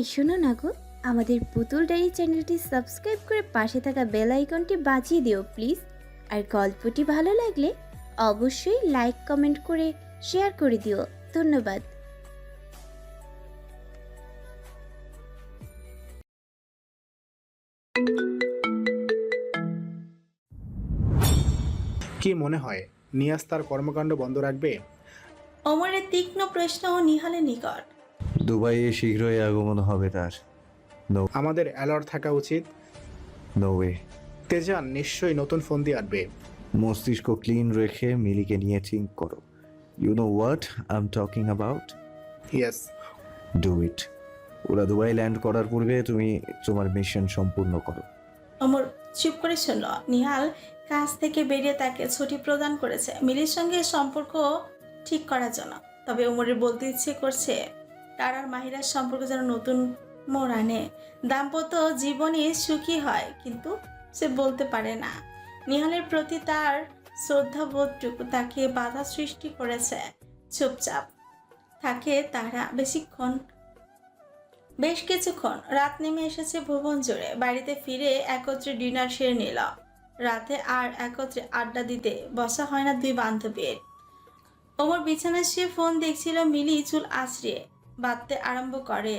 এই শোনো না গো আমাদের পুতুল ডায়েরি চ্যানেলটি সাবস্ক্রাইব করে পাশে থাকা বেল আইকনটি বাজিয়ে দিও প্লিজ। আর গল্পটি ভালো লাগলে অবশ্যই লাইক কমেন্ট করে শেয়ার করে দিও। ধন্যবাদ। কি মনে হয় নিয়াজ তার কর্মকাণ্ড বন্ধ রাখবে? অমরের তীক্ষ্ণ প্রশ্ন ও নিহালে নিকট। দুবাইয়ে শীঘ্রই আগমন হবে তার। আমাদের অ্যালার্ট থাকা উচিত। No way. তেজান নিশ্চয়ই নতুন ফোন দিয়ে আনবে মস্তিষ্ক ক্লিন রেখে মিলিকে নিয়ে থিঙ্ক করো। You know what I am talking about yes do it ওরা দুবাই ল্যান্ড করার পূর্বে তুমি তোমার মিশন সম্পূর্ণ করো। অমর চুপ করে শুনল নিহাল কাজ থেকে বেরিয়ে তাকে ছুটি প্রদান করেছে। মিলির সঙ্গে সম্পর্ক ঠিক করার জন্য। তবে ওমরের বলতে ইচ্ছে করছে তার আর মাহিরার সম্পর্ক যেন নতুন মোড় আনে। দাম্পত্য জীবনে সুখী হয়, কিন্তু সে বলতে পারে না। নিহালের প্রতি তার শ্রদ্ধাবোধটুকু তাকে বাধা সৃষ্টি করেছে। চুপচাপ থাকে তারা বেশিক্ষণ। বেশ কিছুক্ষণ রাত নেমে এসেছে ভুবন জুড়ে বাড়িতে ফিরে একত্রে ডিনার সেরে নিল। রাতে আর একত্রে আড্ডা দিতে বসা হয় না দুই বান্ধবীর। ওমর বিছানায় শুয়ে ফোন দেখছিল মিলি চুল আছড়িয়ে। বাঁধতে আরম্ভ করে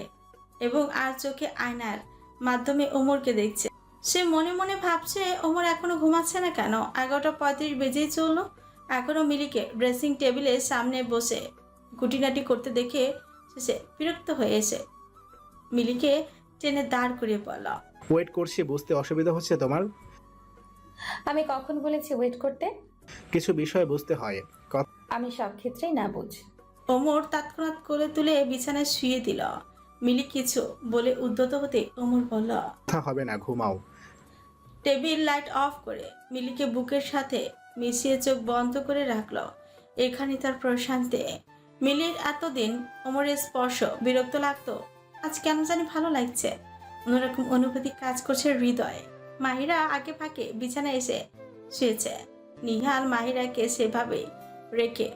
এবং আর চোখে আয়নার মাধ্যমে ওমরকে দেখছে। সে মনে মনে ভাবছে ওমর এখনও ঘুমাচ্ছে না কেন? এগারোটা পঁয়ত্রিশ বেজেই চলল। এখনও মিলিকে ড্রেসিং টেবিলের সামনে বসে গুটিনাটি করতে দেখে শেষে বিরক্ত হয়ে এসে মিলিকে টেনে দাঁড় করিয়ে বলল ওয়েট করছি বুঝতে অসুবিধা হচ্ছে তোমার? আমি কখন বলেছি ওয়েট করতে? কিছু বিষয় বুঝতে হয়। আমি সব ক্ষেত্রেই না বুঝ। ওমর তৎক্ষণাৎ করে তুলে বিছানায় শুয়ে দিল। মিলি কিছু? বলে উদ্যত হতে ওমর বলল কথা হবে না ঘুমাও। টেবিল লাইট অফ করে মিলিকে বুকের সাথে মিশিয়ে চোখ বন্ধ করে রাখল। এখানে তার প্রশান্তে। মিলির এতদিন ওমরের স্পর্শ বিরক্ত লাগতো। আজ কেন জানি ভালো লাগছে। অন্যরকম অনুভূতি কাজ করছে হৃদয়ে। মাহিরা আগে ফাঁকে বিছানায় এসে শুয়েছে। নিহাল মাহিরাকে সেভাবে রেখে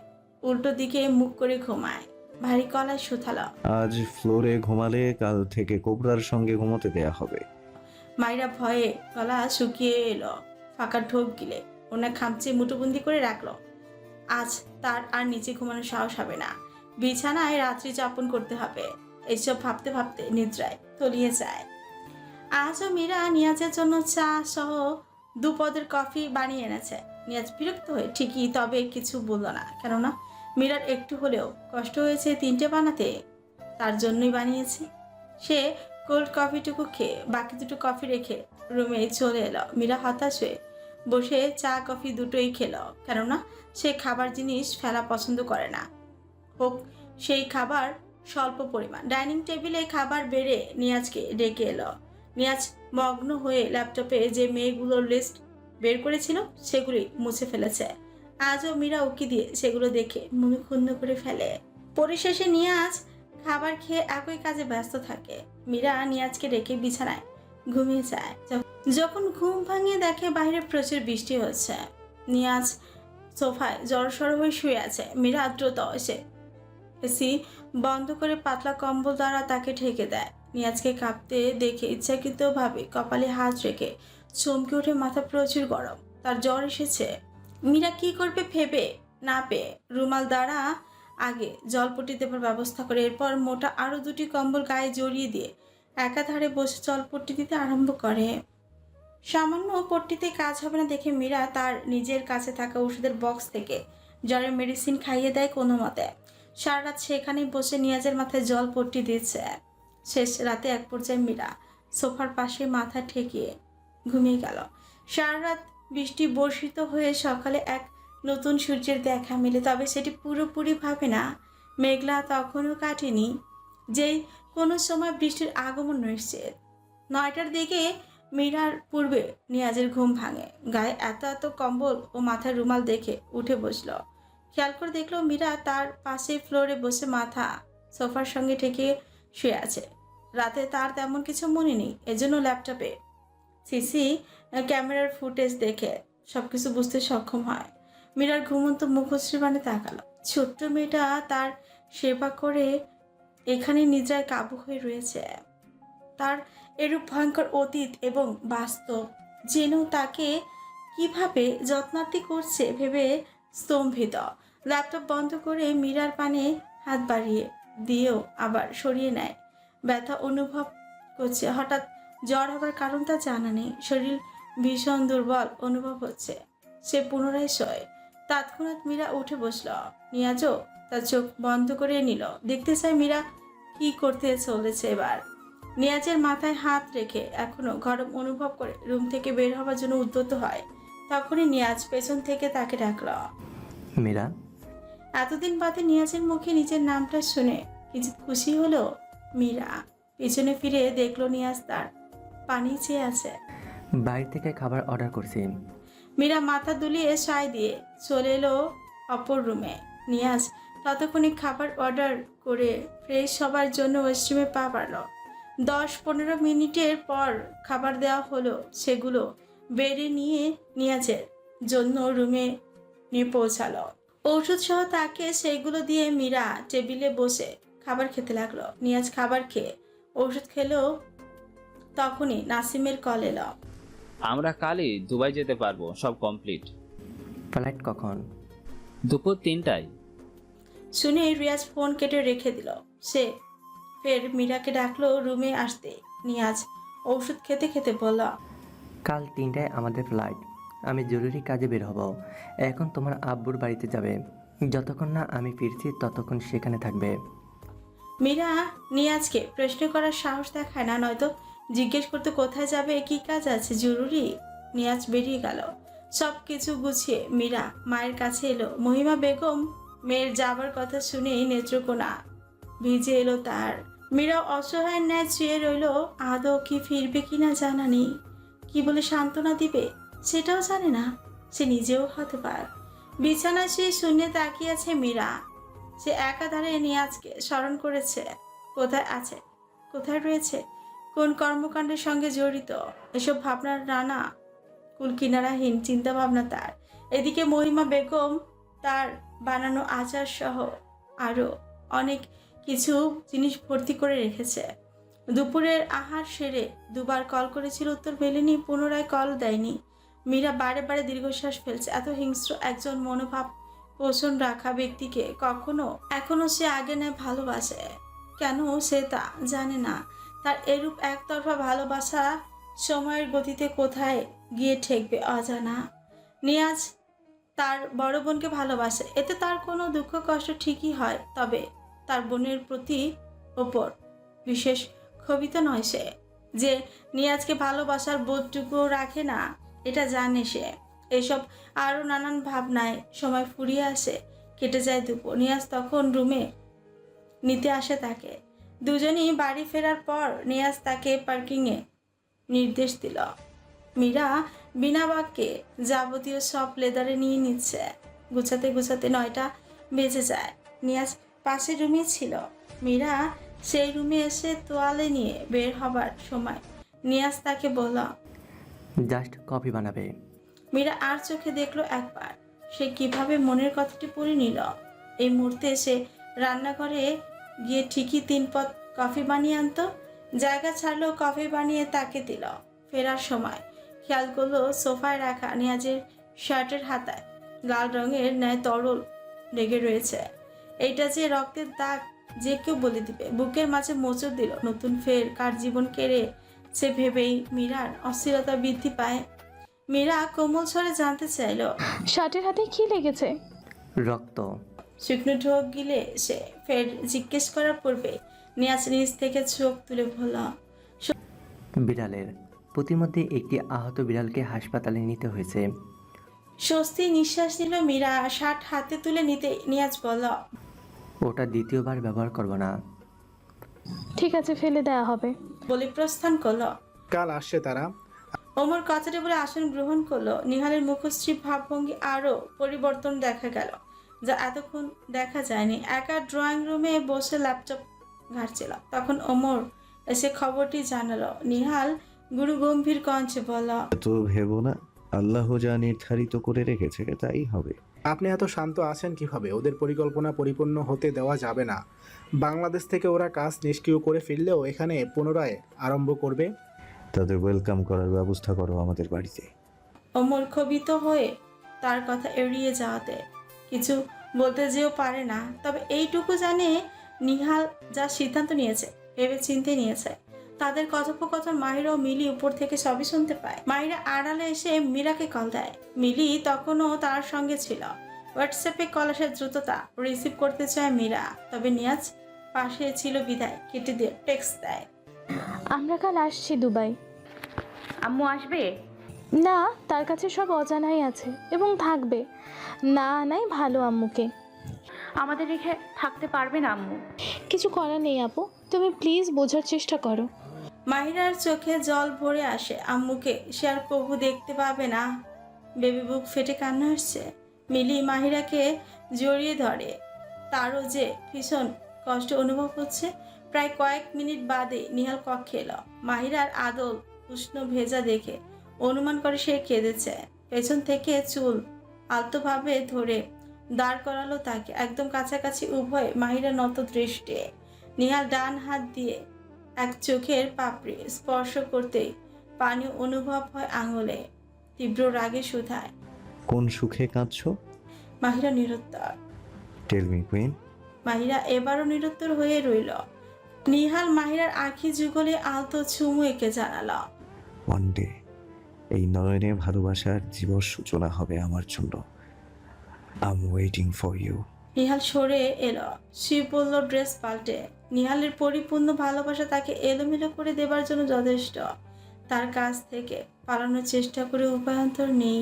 উল্টো দিকে মুখ করে ঘুমায়। ভারী গলায় সুথালো আজ ফ্লোরে ঘুমালে কাল থেকে কোবরার সঙ্গে ঘুমোতে দেয়া হবে। মায়েরা ভয়ে গলা শুকিয়ে এলো ফাঁকা ঢোক গিলে। ওনা খামচে মুঠোবন্দি করে রাখল। আজ তার আর নিচে ঘুমানোর সাহস হবে না। বিছানায় রাত্রি যাপন করতে হবে। এইসব ভাবতে ভাবতে নিদ্রায় তলিয়ে যায়। আজও মীরা নিয়াজের জন্য চা সহ দু পদের কফি বানিয়ে এনেছে। নিয়াজ বিরক্ত হয়ে, ঠিকই, তবে কিছু বলল না। কেননা, মীরার একটু হলেও কষ্ট হয়েছে তিনটে বানাতে, তার জন্যই বানিয়েছে। সে কোল্ড কফিটুকু খেয়ে, বাকি দুটো কফি রেখে রুমে চলে এলো। মীরা হতাশ হয়ে বসে চা, কফি দুটোই খেলো, কেননা, সে খাবার জিনিস ফেলা পছন্দ করে না। হোক, সেই খাবার স্বল্প পরিমাণ। ডাইনিং টেবিলে খাবার বেড়ে নিয়াজকে ডেকে এলো। নিয়াজ মগ্ন হয়ে ল্যাপটপে যে মেয়েগুলোর লিস্ট বের করেছিল, সেগুলি মুছে ফেলেছে। আজও মীরা উকি দিয়ে সেগুলো দেখে মনে ক্ষুণ্ণ করে ফেলে। পরিশেষে নিয়াজ খাবার খেয়ে একই কাজে ব্যস্ত থাকে। মীরা নিয়াজকে রেখে বিছানায় ঘুমিয়ে যায়। যখন ঘুম ভাঙিয়ে দেখে বাইরে প্রচুর বৃষ্টি হচ্ছে, নিয়াজ সোফায় জড়সড় হয়ে শুয়ে আছে। মীরা দ্রুত এসে এসি বন্ধ করে পাতলা কম্বল দ্বারা তাকে ঢেকে দেয়। নিয়াজকে কাঁপতে দেখে ইচ্ছাকৃতভাবে কপালে হাত রেখে চমকে ওঠে মাথা প্রচুর গরম। তার জ্বর এসেছে। মীরা কি করবে ভেবে না পেয়ে রুমাল দ্বারা আগে জলপটি দেবার ব্যবস্থা করে এরপর মোটা আরও দুটি কম্বল গায়ে জড়িয়ে দিয়ে একাধারে বসে জলপট্টি দিতে আরম্ভ করে। সামান্য পট্টিতে কাজ হবে না দেখে মীরা তার নিজের কাছে থাকা ওষুধের বক্স থেকে জ্বরের মেডিসিন খাইয়ে দেয় কোনো মতে। সারা রাত সেখানে বসে নিয়াজের মাথায় জল পট্টি দিচ্ছে। শেষ রাতে এক পর্যায়ে মীরা সোফার পাশে মাথা ঠেকিয়ে ঘুমিয়ে গেল। সারা রাত বৃষ্টি বর্ষিত হয়ে সকালে এক নতুন সূর্যের দেখা মিলে, তবে সেটি পুরোপুরিভাবে না। মেঘলা তখনও কাটেনি, যেই কোনো সময় বৃষ্টির আগমন নিশ্চিত নয়টার দিকে মীরার পূর্বে নিয়াজের ঘুম ভাঙে, গায়ে এত এত কম্বল ও মাথার রুমাল দেখে উঠে বসল। খেয়াল করে দেখল মীরা তার পাশে ফ্লোরে বসে মাথা সোফার সঙ্গে ঠেকে শুয়ে আছে। রাতে তার তেমন কিছু মনে নেই, এজন্য ল্যাপটপে। সিসি ক্যামেরার ফুটেজ দেখে সব কিছু বুঝতে সক্ষম হয়। মীরার ঘুমন্ত মুখশ্রী মানে তাকালো। ছোট্ট মেয়েটা তার সেবা করে এখানে নিদ্রায় কাবু হয়ে রয়েছে। তার এরূপ ভয়ঙ্কর অতীত এবং বাস্তব যেন তাকে কীভাবে যত্নার্থী করছে ভেবে স্তম্ভিত। ল্যাপটপ বন্ধ করে মীরার পানে হাত বাড়িয়ে দিয়েও আবার সরিয়ে নেয়। ব্যথা অনুভব করছে। হঠাৎ জ্বর হবার কারণ তা জানা নেই। শরীর ভীষণ দুর্বল অনুভব হচ্ছে। সে পুনরায় শয়। তৎক্ষণাৎ মীরা উঠে বসল। নিয়াজও তার চোখ বন্ধ করে নিল। দেখতে চায় মীরা কি করতে চলেছে এবার। নিয়াজের মাথায় হাত রেখে এখনও গরম অনুভব করে রুম থেকে বের হওয়ার জন্য উদ্যত হয়। তখনই নিয়াজ পেছন থেকে তাকে ডাকল। মীরা? এতদিন বাদে নিয়াজের মুখে নিজের নামটা শুনে কিছু খুশি হলো? মীরা পিছনে ফিরে দেখল নিয়াজ তার পানি চেয়ে আছে। বাইরে থেকে খাবার অর্ডার করছি। মীরা মাথা দুলিয়ে সায় দিয়ে চলে এলো অপর রুমে। নিয়াজ ততক্ষণে খাবার অর্ডার করে ফ্রেশ হবার জন্য ওয়েস্টরুমে পা বাড়ল। দশ পনেরো মিনিটের পর খাবার দেওয়া হলো সেগুলো বেড়ে নিয়ে নিয়াজের জন্য রুমে নিয়ে পৌঁছালো। ঔষধ সহ তাকে সেইগুলো দিয়ে মীরা টেবিলে বসে খাবার খেতে লাগল। নিয়াজ খাবার খেয়ে ঔষধ খেলেও তখনই নাসিমের কল এলো। আমরা কালই দুবাই যেতে পারব সব কমপ্লিট ফ্লাইট কখন? দুপুর তিনটায়। শুনে রিয়াজ ফোন কেটে রেখে দিল। সে ফের মীরাকে ডাকলো রুমে আসতে। নিয়াজ ঔষধ খেতে খেতে বলল কাল তিনটায় আমাদের ফ্লাইট আমি জরুরি কাজে বের হব। এখন তোমার আব্বুর বাড়িতে যাবে। যতক্ষণ না আমি ফিরছি ততক্ষণ সেখানে থাকবে। মীরা নিয়াজকে প্রশ্ন করার সাহস দেখায় না, নয়তো জিজ্ঞেস করতে কোথায় যাবে, কি কাজ আছে, জরুরি? নিয়াজ বেরিয়ে গেল। সব কিছু গুছিয়ে মীরা মায়ের কাছে এলো। মহিমা বেগম মেয়ের যাবার কথা শুনেই নেত্রকোনা ভিজে এলো তার। মীরা অসহায় ন্যায় চেয়ে রইল, আদৌ কি ফিরবে কিনা জানা নেই। কি বলে সান্ত্বনা দিবে, সেটাও জানে না, সে নিজেও হতে পার বিছানায় শুয়ে শূন্যে তাকিয়ে আছে মীরা। সে একাধারে নিয়াজকে স্মরণ করেছে। কোথায় আছে? কোথায় রয়েছে? কোন কর্মকাণ্ডের সঙ্গে জড়িত? এসব ভাবনার নানা কুলকিনারাহীন চিন্তা ভাবনা তার। এদিকে মহিমা বেগম তার বানানো আচার সহ আরও অনেক কিছু জিনিস ভর্তি করে রেখেছে। দুপুরের আহার সেরে দুবার কল করেছিল উত্তর মেলেনি, পুনরায় কল দেয়নি। মীরা বারে বারে দীর্ঘশ্বাস ফেলছে। এত হিংস্র একজন মনোভাব পোষণ রাখা ব্যক্তিকে কখনো, এখনও সে আগে নেয় ভালোবাসে। কেন সে তা জানে না। তার এরূপ একতরফা ভালোবাসা সময়ের গতিতে কোথায় গিয়ে ঠেকবে অজানা। নিয়াজ তার বড় বোনকে ভালোবাসে, এতে তার কোনো দুঃখ কষ্ট ঠিকই হয়, তবে তার বোনের প্রতি ওপর বিশেষ ক্ষোভিত নয় সে। যে নিয়াজকে ভালোবাসার বোধটুকুও রাখে না, এটা জানে সে। এসব আরও নানান ভাবনায় সময় ফুরিয়ে আসে। কেটে যায় দুপুর। নিয়াজ তখন রুমে নিতে আসে তাকে। দুজনই বাড়ি ফেরার পর নিয়াজ তাকে পার্কিংয়ে নির্দেশ দিল। মীরা বিনা বাক্যে যাবতীয় সব লেদারে নিয়ে নিচ্ছে। গুছাতে গুছাতে নয়টা বেজে যায়। নিয়াজ পাশের রুমে ছিল। মীরা সেই রুমে এসে তোয়ালে নিয়ে বের হবার সময় নিয়াজ তাকে বলল, জাস্ট কফি বানাবে। মীরা আর চোখে দেখল একবার। সে কীভাবে মনের কথাটি পড়ে নিল? এই মুহূর্তে সে রান্নাঘরে গিয়ে ঠিকই তিন পথ কফি বানিয়ে আনতো, জায়গা ছাড়লেও কফি বানিয়ে তাকে দিল। ফেরার সময় খেয়াল করল সোফায় রাখা নিয়াজের শার্টের হাতায় লাল রঙের ন্যায় তরল লেগে রয়েছে। এইটা যে রক্তের দাগ, যে কেউ বলে দিবে। বুকের মাঝে মোচড় দিল নতুন ফের কার জীবন কেড়ে? সে ভেবেই মীরার অস্থিরতা বৃদ্ধি পায় মীরা কোমল স্বরে জানতে চাইল শার্টের হাতে কি লেগেছে? রক্ত। শুকনো ঢোক গিলে সে ফের জিজ্ঞেস করার পূর্বে নিয়াজ নিজ থেকে চোখ তুলে বলল বিড়ালের। প্রতিমধ্যে একটি আহত বিড়ালকে হাসপাতালে নিতে হয়েছে। স্বস্তি নিঃশ্বাস নিল মীরা শার্ট হাতে তুলে নিতে নিয়াজ বলল ওটা দ্বিতীয়বার ব্যবহার করব না। ঠিক আছে ফেলে দেওয়া হবে। বলে প্রস্থান করল। কাল আসছে তারা। ওমর কথাটা বলে আসন গ্রহণ করল। নিহালের মুখশ্রী ভাবভঙ্গি আরও পরিবর্তন দেখা গেল যা এতক্ষণ দেখা যায়নি। একা ড্রয়িং রুমে বসে ল্যাপটপ ঘাটছিল। তখন ওমর এসে খবরটি জানালো। নিহাল গুরু গম্ভীর কঞ্চে বলল তো ভেবো না আল্লাহ যা নির্ধারিত করে রেখেছে তাই হবে। আপনি এত শান্ত আছেন কীভাবে? ওদের পরিকল্পনা পরিপূর্ণ হতে দেওয়া যাবে না। বাংলাদেশ থেকে ওরা কাজ নিষ্ক্রিয় করে ফিরলেও এখানে পুনরায় আরম্ভ করবে? তাদের ওয়েলকাম করার ব্যবস্থা করো আমাদের বাড়িতে। ওমর ক্ষোভিত হয়ে তার কথা এড়িয়ে যাওয়াতে কিছু বলতে যেও পারে না, তবে এইটুকু জানে নিহাল যা সিদ্ধান্ত নিয়েছে ভেবে চিনতে নিয়েছে। তাদের কথোপকথন মাহিরা ও মিলি উপর থেকে সবই শুনতে পায়। মাহিরা আড়ালে এসে মীরাকে কল দেয়। মিলি তখনও তার সঙ্গে ছিল। হোয়াটসঅ্যাপে কল আসার দ্রুততা রিসিভ করতে চায় মীরা, তবে নিয়াজ পাশে ছিল বিদায় কেটে দিয়ে টেক্সট দেয়। আমরা কাল আসছি দুবাই। আম্মু আসবে? না তার কাছে সব অজানাই আছে এবং থাকবে। না নাই ভালো আম্মুকে। আমাদের রেখে থাকতে পারবে না আম্মু। কিছু করার নেই আপু তুমি প্লিজ বোঝার চেষ্টা করো। মাহিরার চোখে জল ভরে আসে আম্মুকে। সে আর প্রভু দেখতে পাবে না। বেবি বুক ফেটে কান্না আসছে। মিলি মাহিরাকে জড়িয়ে ধরে। তারও যে ভীষণ কষ্ট অনুভব হচ্ছে প্রায় কয়েক মিনিট বাদে নিহাল কক্ষে এলো। মাহিরার আদল উষ্ণ ভেজা দেখে অনুমান করে সে কেঁদেছে। পেছন থেকে চুল আলতোভাবে ধরে দাঁড় করালো তাকে। একদম কাছাকাছি উভয় মাহিরা নত দৃষ্টে নিহাল ডান হাত দিয়ে এক চোখের পাপড়ি স্পর্শ করতেই পানি অনুভব হয় আঙুলে তীব্র রাগে সুধায় কোন সুখে কাঁদছো? মাহিরা নিরুত্তর। টেল মি কুইন মাহিরা এবারও নিরুত্তর হয়ে রইল। নিহাল মাহিরার আখি যুগলে আলতো চুমু এঁকে জানালো। ওয়ান ডে এই নয়নে ভালোবাসার দিবস সূচনা হবে আমার জন্য। I'm waiting for you Nihal সরে এলো। শিব বলল ড্রেস পাল্টে। নিহালের পরিপূর্ণ ভালোবাসা তাকে এলোমেলো করে দেবার জন্য যথেষ্ট। তার কাছ থেকে পালানোর চেষ্টা করে উপায়ন্তর নেই।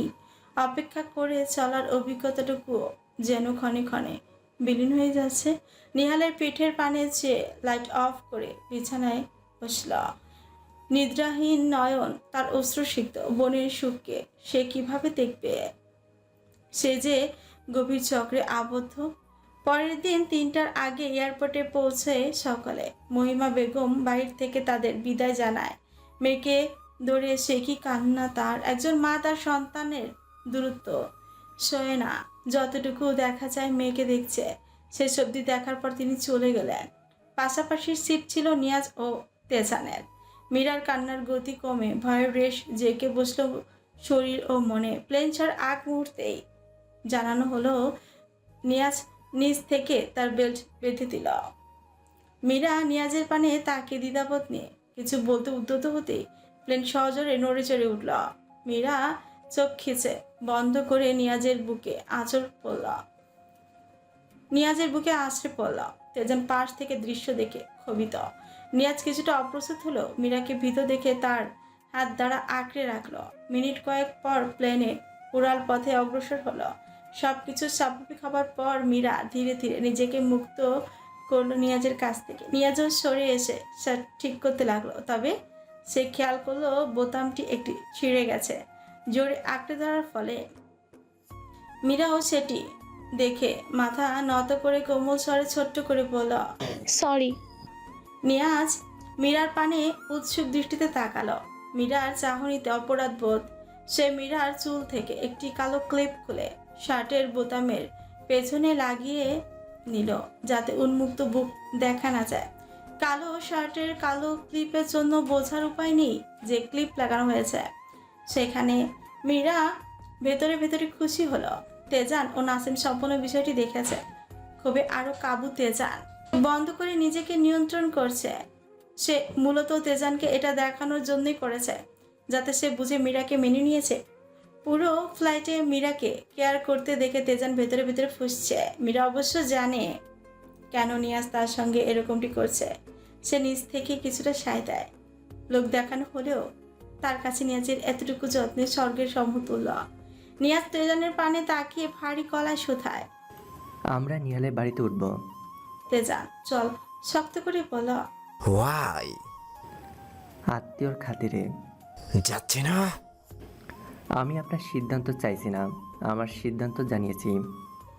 অপেক্ষা করে চলার অভিজ্ঞতাটুকু যেন ক্ষণে ক্ষণে বিলীন হয়ে যাচ্ছে। নিহালের পিঠের পানে চেয়ে লাইট অফ করে বিছানায় বসল। নিদ্রাহীন নয়ন তার অশ্রুসিক্ত বনের সুখকে সে কীভাবে দেখবে? সে যে গভীর চক্রে আবদ্ধ। পরের দিন তিনটার আগে এয়ারপোর্টে পৌঁছে সকালে। মহিমা বেগম বাইর থেকে তাদের বিদায় জানায়। মেয়েকে দৌড়ে সে কি কান্না? তার একজন মা তার সন্তানের দূরত্ব। সয়ে না যতটুকু দেখা যায় মেয়েকে দেখছে সে সবজি দেখার পর তিনি চলে গেলেন। পাশাপাশি সিট ছিল নিয়াজ ও তেজানের। মীরার কান্নার গতি কমে ভয়ের রেশ জেকে বসল শরীর ও মনে। প্লেন ছাড় আগ মুহূর্তেই জানানো হলো, নিয়াজ নিজ থেকে তার বেল্ট বেঁধে দিল। মীরা নিয়াজের পানে তাকে দ্বিধাবোধ নিয়ে, কিছু বলতে উদ্যত হতেই প্লেন সহজরে নড়ে চড়ে উঠল। মীরা চোখ খিচে বন্ধ করে নিয়াজের বুকে আঁচড় পড়ল। নিয়াজের বুকে আছড়ে পড়ল। তেজান পাশ থেকে দৃশ্য দেখে ক্ষোভিত। নিয়াজ কিছুটা অপ্রস্তুত হলো। মীরাকে ভীত দেখে তার হাত দ্বারা আঁকড়ে রাখল। মিনিট কয়েক পর প্লেনে উড়াল পথে অগ্রসর হলো। সব কিছু স্বাভাবিক হবার পর মীরা ধীরে ধীরে নিজেকে মুক্ত করল নিয়াজের কাছ থেকে। নিয়াজও সরে এসে শার্ট ঠিক করতে লাগল। তবে সে খেয়াল করল, বোতামটি একটি ছিঁড়ে গেছে। জোরে আঁকড়ে ধরার ফলে মীরাও সেটি দেখে মাথা নত করে কোমল স্বরে ছোট্ট করে বলল সরি। নিয়াজ মীরার পানে উৎসুক দৃষ্টিতে তাকালো। মীরার চাহনিতে অপরাধ বোধ। সে মীরার চুল থেকে একটি কালো ক্লিপ খুলে শার্টের বোতামের পেছনে লাগিয়ে নিল যাতে উন্মুক্ত বুক দেখা না যায়। কালো শার্টের কালো ক্লিপের জন্য বোঝার উপায় নেই যে ক্লিপ লাগানো হয়েছে। সেখানে মীরা ভেতরে ভেতরে খুশি হলো। তেজান ও নাসিম সম্পূর্ণ বিষয়টি দেখেছে। খুবই আরও কাবু তেজান। বন্ধ করে নিজেকে নিয়ন্ত্রণ করছে। সে মূলত তেজানকে এটা দেখানোর জন্যই করেছে, যাতে সে বুঝে মীরাকে মেনে নিয়েছে। পুরো ফ্লাইটে মীরাকে কেয়ার করতে দেখে তেজান ভেতরে ভেতরে ফুসছে। মীরা অবশ্য জানে কেন নিয়াজ তার সঙ্গে এরকমটি করছে। সে নিজ থেকে কিছুটা সায় দেয়। লোক দেখানো হলেও তার কাছে নিয়াজের এতটুকু যত্নে স্বর্গের সমতুল্য। নিয়াজ তেজানের পানে তাকিয়ে ভারী গলায় শোথায় আমরা নিহালের বাড়িতে উঠবো। তেজা চল শক্ত করে বলো। হোয়াই? আত্মীয়র খাতিরে। যাচ্ছে না? আমি আপনার সিদ্ধান্ত চাইছি না। আমার সিদ্ধান্ত জানিয়েছি।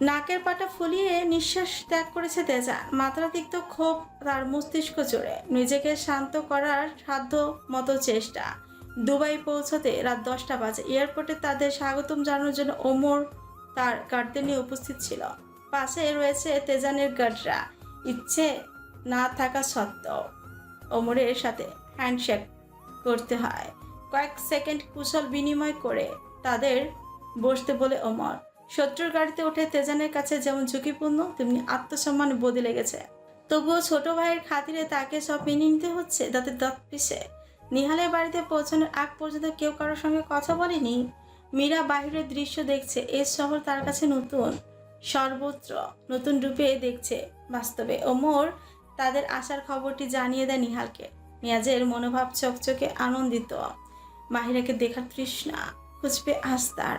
নাকের পাটা ফুলিয়ে নিঃশ্বাস ত্যাগ করেছে তেজা। মাত্রাতিক্ত ক্ষোভ তার মস্তিষ্ক জুড়ে নিজেকে শান্ত করার সাধ্য মতো চেষ্টা। দুবাই পৌঁছতে রাত দশটা বাজে। এয়ারপোর্টে তাদের স্বাগতম জানানোর জন্য ওমর তার গার্ডদের নিয়ে উপস্থিত ছিল। পাশে রয়েছে তেজানের গার্ডরা। ইচ্ছে না থাকা সত্ত্বেও ওমরের সাথে হ্যান্ডশেক করতে হয়। কয়েক সেকেন্ড কুশল বিনিময় করে তাদের বসতে বলে ওমর, শত্রুর গাড়িতে উঠে তেজানের কাছে যেমন ঝুঁকিপূর্ণ, তেমনি আত্মসম্মান বদলে লেগেছে তবুও ছোট ভাইয়ের খাতিরে তাকে সব মেনে নিতে হচ্ছে তাতে দাঁত পিষে। নিহালের বাড়িতে পৌঁছানোর আগ পর্যন্ত কেউ কারোর সঙ্গে কথা বলেনি। মীরা বাহিরের দৃশ্য দেখছে, এ শহর তার কাছে নতুন। সর্বত্র নতুন রূপে দেখছে বাস্তবে। ওমর তাদের আসার খবরটি জানিয়ে দেয় নিহালকে। নিয়াজের মনোভাব চকচকে আনন্দিত। মাহিরাকে দেখার তৃষ্ণা খুঁজবে আস্তার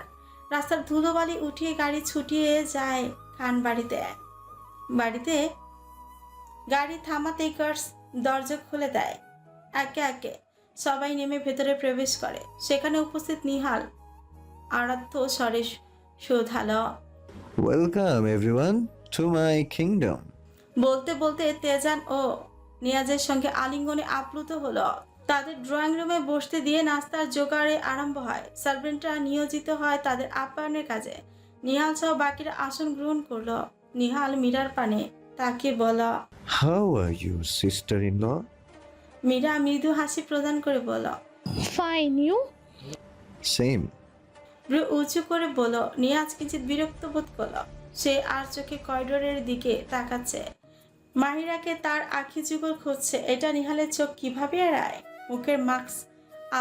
রাস্তার ধুলোবালি উঠিয়ে গাড়ি ছুটিয়ে যায় খান বাড়িতে। বাড়িতে গাড়ি থামাতেই কার্স দরজা খুলে দেয়। একে একে সবাই নেমে ভেতরে প্রবেশ করে। সেখানে উপস্থিত নিহাল আরাধ্য স্বরে শোধালো welcome everyone to my kingdom বলতে বলতে তেজান ও নিয়াজের সঙ্গে আলিঙ্গনে আপ্লুত হলো। তাদের ড্রয়িং রুমে বসতে দিয়ে নাস্তার জোগাড়ে আরম্ভ হয়। সার্ভেন্টরা নিয়োজিত হয় তাদের আপ্যায়নের কাজে। নিহাল সহ বাকিরা আসন গ্রহণ করল। নিহাল মীরার পানে তাকে বলা how are you sister in law Meera মৃদু হাসি প্রদান করে বলল ফাইন ইউ সেম ব্রু উঁচু করে বলল নিয়াজ কিঞ্চিত বিরক্ত বোধ করল। সে আর চোখে করিডোরের দিকে তাকাচ্ছে। মাহিরাকে তার আখি যুগল খুঁজছে। এটা নিহালের চোখ কীভাবে এড়ায়? মুখের মাস্ক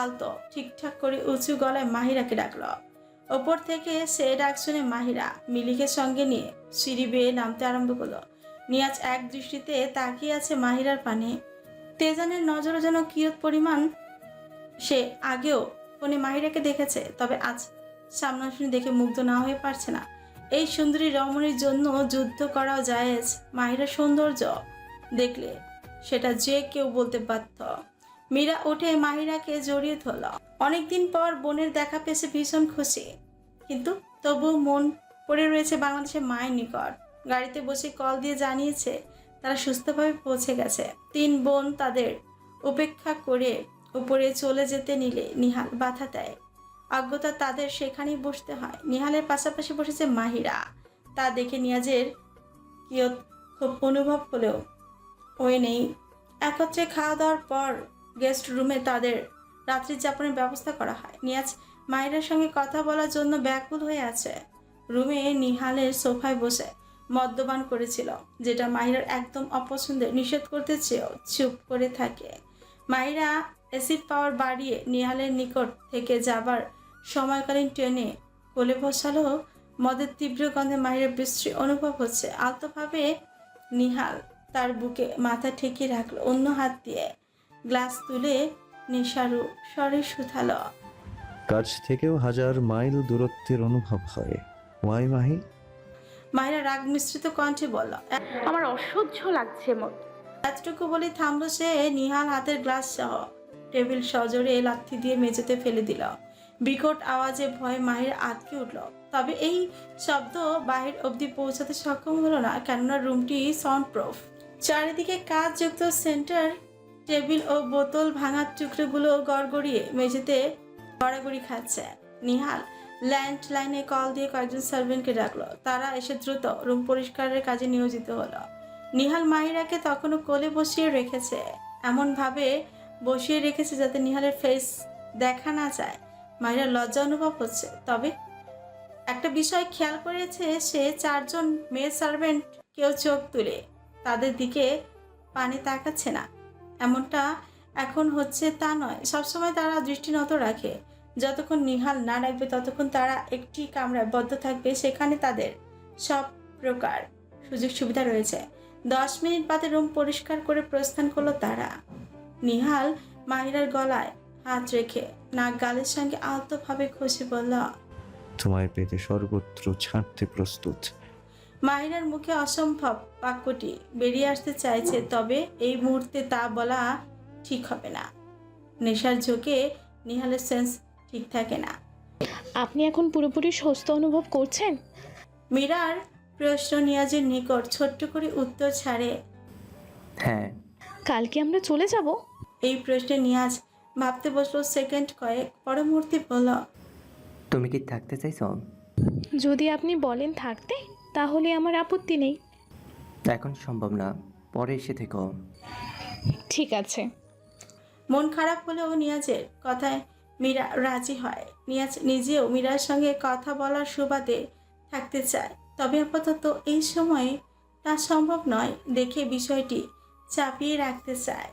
আলতো। ঠিকঠাক করে উঁচু গলায় মাহিরাকে ডাকলো। ওপর থেকে সে ডাক শুনে মাহিরা মিলিকে সঙ্গে নিয়ে সিঁড়ি বেয়ে নামতে আরম্ভ করল। নিয়াজ এক দৃষ্টিতে তাকিয়ে আছে মাহিরার পানে। তেজানের নজরও যেন কিয়ত পরিমাণ সে আগেও ফোনে মাহিরাকে দেখেছে, তবে আজ সামনাসামনি দেখে মুগ্ধ না হয়ে পারছে না। এই সুন্দরী রমণীর জন্য যুদ্ধ করাও জায়েজ মাহিরা সৌন্দর্য দেখলে সেটা যে কেউ বলতে বাধ্য। মীরা উঠে মাহিরাকে জড়িয়ে ধরল। অনেকদিন পর বোনের দেখা পেয়েছে ভীষণ খুশি, কিন্তু তবু মন পড়ে রয়েছে বাংলাদেশের মায়ের নিকট। গাড়িতে বসে কল দিয়ে জানিয়েছে তারা সুস্থভাবে পৌঁছে গেছে। তিন বোন তাদের উপেক্ষা করে উপরে চলে যেতে নিলে নিহাল বাধা দেয়। অজ্ঞতা তাদের সেখানেই বসতে হয়। নিহালের পাশাপাশি বসেছে মাহিরা। তা দেখে নিয়াজের কিয়ত খুব অনুভব হলেও ওই নেই। একত্রে খাওয়া দাওয়ার পর গেস্ট রুমে তাদের রাত্রি যাপনের ব্যবস্থা করা হয়। নিয়াজ মাহিরার সঙ্গে কথা বলার জন্য ব্যাকুল হয়ে আছে। রুমে নিহালের সোফায় বসে। মদ্যপান করেছিল, যেটা মাহিরার একদম অপছন্দের নিষেধ করতে চেয়েও চুপ করে থাকে। মাহিরা অ্যাসিড পাওয়ার বাড়িয়ে নিহালের নিকট থেকে যাবার সময়কালীন ট্রেনে কোলে বসালো মদের তীব্র গন্ধে মাহিরের বিশ্রী অনুভব হচ্ছে। আলতোভাবে নিহাল তার বুকে মাথা ঠেকিয়ে রাখল, অন্য হাত দিয়ে গ্লাস তুলে নিশারু স্বরে শুধালো। কাছ থেকেও হাজার মাইল দূরত্বের অনুভব হয়। ওয়াই মাহি মাহিরা রাগ মিশ্রিত কণ্ঠে বলল আমার অসহ্য লাগছে মত এতটুকু বলে থামলো সে নিহাল হাতের গ্লাস সহ। টেবিল সজোরে লাথি দিয়ে মেঝেতে ফেলে দিল। বিকট আওয়াজে ভয়ে মাহির আটকে উঠল। তবে এই শব্দ বাহির অবধি পৌঁছাতে সক্ষম হলো না কেননা রুমটি সাউন্ড প্রুফ চারিদিকে কাজযুক্ত সেন্টার টেবিল ও বোতল ভাঙার টুকরোগুলো গড়গড়িয়ে মেঝেতে গড়াগড়ি খাচ্ছে। নিহাল ল্যান্ডলাইনে কল দিয়ে কয়েকজন সার্ভেন্টকে ডাকলো। তারা এসে দ্রুত রুম পরিষ্কারের কাজে নিয়োজিত হলো। নিহাল মাহিরাকে তখনও কোলে বসিয়ে রেখেছে, এমনভাবে বসিয়ে রেখেছে যাতে নিহালের ফেস দেখা না যায়। মাহিরা লজ্জা অনুভব হচ্ছে, তবে একটা বিষয় খেয়াল করেছে, সে চারজন মেয়ে সার্ভেন্ট কেউ চোখ তুলে তাদের দিকে পানি তাকাচ্ছে না। এমনটা এখন হচ্ছে তা নয়। সবসময় তারা দৃষ্টি নত রাখে। যতক্ষণ নিহাল না রাখবে ততক্ষণ তারা একটি কামরায় বদ্ধ থাকবে সেখানে তাদের সব প্রকার সুযোগ সুবিধা রয়েছে। দশ মিনিট বাদে রুম পরিষ্কার করে প্রস্থান করল তারা। নিহাল মাহিরার গলায় হাত রেখে নাক গালের সঙ্গে আলতোভাবে খুশি বলল তোমায় পেতে সর্বত্র ছাড়তে প্রস্তুত। মাহিরার মুখে অসম্ভব বাক্যটি বেরিয়ে আসতে চাইছে তবে এই মুহূর্তে তা বলা ঠিক হবে না। নেশার ঝোঁকে নিহালের সেন্স ঠিক থাকে না। আপনি এখন পুরোপুরি সুস্থ অনুভব করছেন? মীরার প্রশ্ন নিয়াজের নিকট ছোট্ট করে উত্তর ছাড়ে। হ্যাঁ। কালকে আমরা চলে যাব? এই প্রশ্নে নিয়াজ ভাবতে বসল সেকেন্ড কয়েক পরমূর্তি বলল তুমি কি থাকতে চাইছো? যদি আপনি বলেন থাকতে তাহলে আমার আপত্তি নেই। এখন সম্ভব না। পরে এসে থেকো। ঠিক আছে। মন খারাপ হলেও নিয়াজের কথায় মীরা রাজি হয়। নিয়াজ নিজেও মীরার সঙ্গে কথা বলার সুবাদে থাকতে চায়। তবে আপাতত এই সময়ে তা সম্ভব নয় দেখে বিষয়টি চাপিয়ে রাখতে চায়।